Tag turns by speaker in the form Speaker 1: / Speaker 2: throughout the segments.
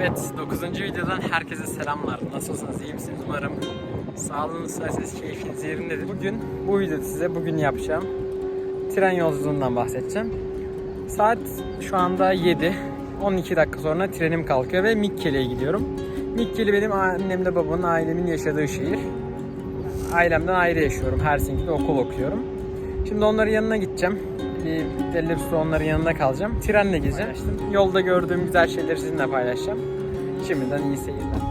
Speaker 1: Evet 9. videodan herkese selamlar. Nasılsınız? iyi misiniz? Umarım sağlığınız, ses, keyfiniz yerindedir. Bugün bu videoda size bugün yapacağım tren yolculuğundan bahsedeceğim. Saat şu anda 7. 12 dakika sonra trenim kalkıyor ve Mikkeli'ye gidiyorum. Mikkeli benim annemle babamın ailemin yaşadığı şehir. Ailemden ayrı yaşıyorum. Helsinki'de okul okuyorum. Şimdi onların yanına gideceğim. Bir belli bir süre onların yanında kalacağım. Trenle gideceğim. Yolda gördüğüm güzel şeyleri sizinle paylaşacağım. Şimdiden iyi seyirler.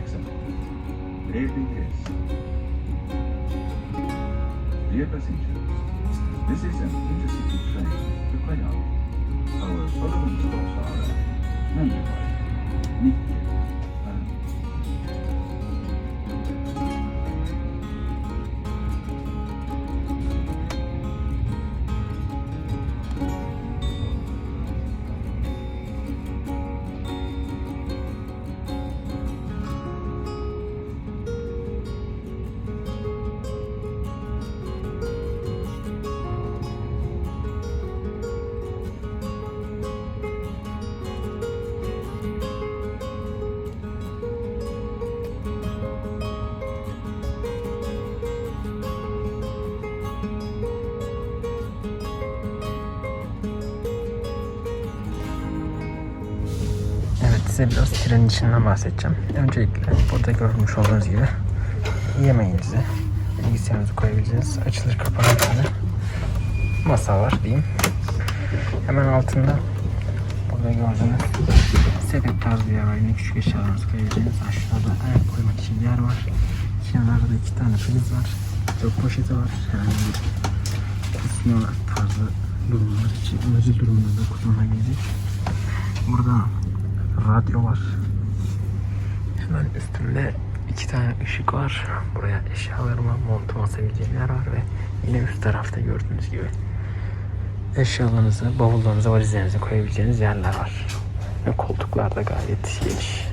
Speaker 2: Jackson, Baby Grace. Dear passenger, this is an intercity train to Crayon. Our following stops are Nanyabai,
Speaker 1: Nikki. Size biraz trenin içinden bahsedeceğim. Öncelikle burada görmüş olduğunuz gibi yemeğinizi, bilgisayarınızı koyabileceğiniz açılır kapanır tane masa var diyeyim. Hemen altında burada gördüğünüz sepet tarzı bir yer var. Yine küçük eşyalarınızı koyabileceğiniz. Aşağıda ayak koymak için yer var. Kenarda iki tane priz var. Çok poşeti var. Herhangi bir kusma tarzı durumlar için, acil durumlarda kullanılabilecek. Burada radyo var. Hemen üstünde iki tane ışık var. Buraya eşyalarımı montumu asabileceğim yer var ve yine üst tarafta gördüğünüz gibi eşyalarınızı, bavullarınızı, valizlerinizi koyabileceğiniz yerler var. Ve koltuklar da gayet geniş.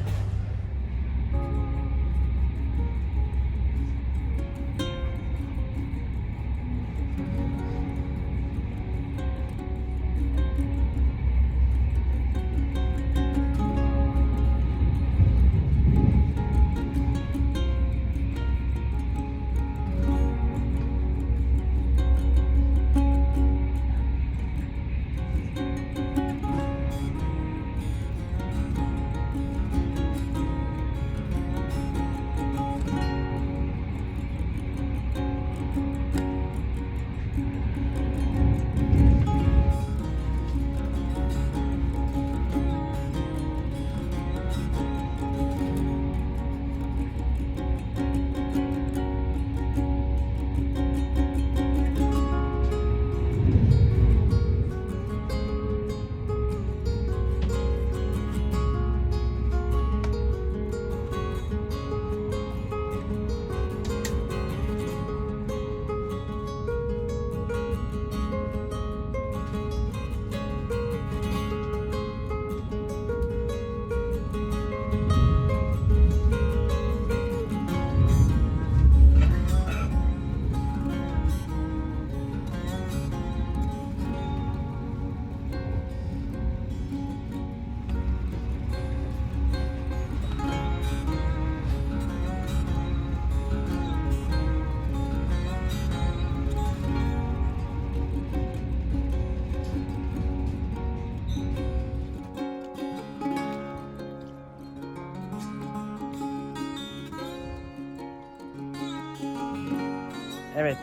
Speaker 1: Evet,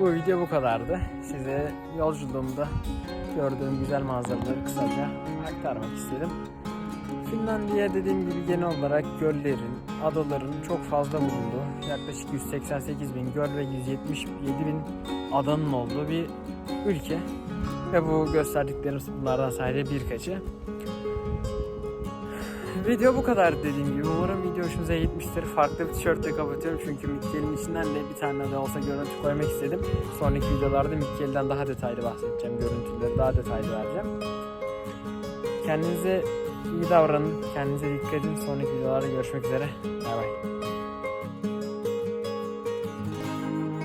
Speaker 1: bu video bu kadardı. Size yolculuğumda gördüğüm güzel manzaraları kısaca aktarmak istedim. Finlandiya dediğim gibi genel olarak göllerin, adaların çok fazla bulunduğu, yaklaşık 188 bin göl ve 177 bin adanın olduğu bir ülke. Ve bu gösterdiklerimiz bunlardan sadece birkaçı. Video bu kadar dediğim gibi. Umarım video hoşunuza gitmiştir. Farklı bir tişörtle kapatıyorum çünkü Mikkel'in içinden de bir tane de olsa görüntü koymak istedim. Sonraki videolarda Mikkel'den daha detaylı bahsedeceğim. Görüntüleri daha detaylı vereceğim. Kendinize iyi davranın. Kendinize dikkat edin. Sonraki videolarda görüşmek üzere. Bay bay.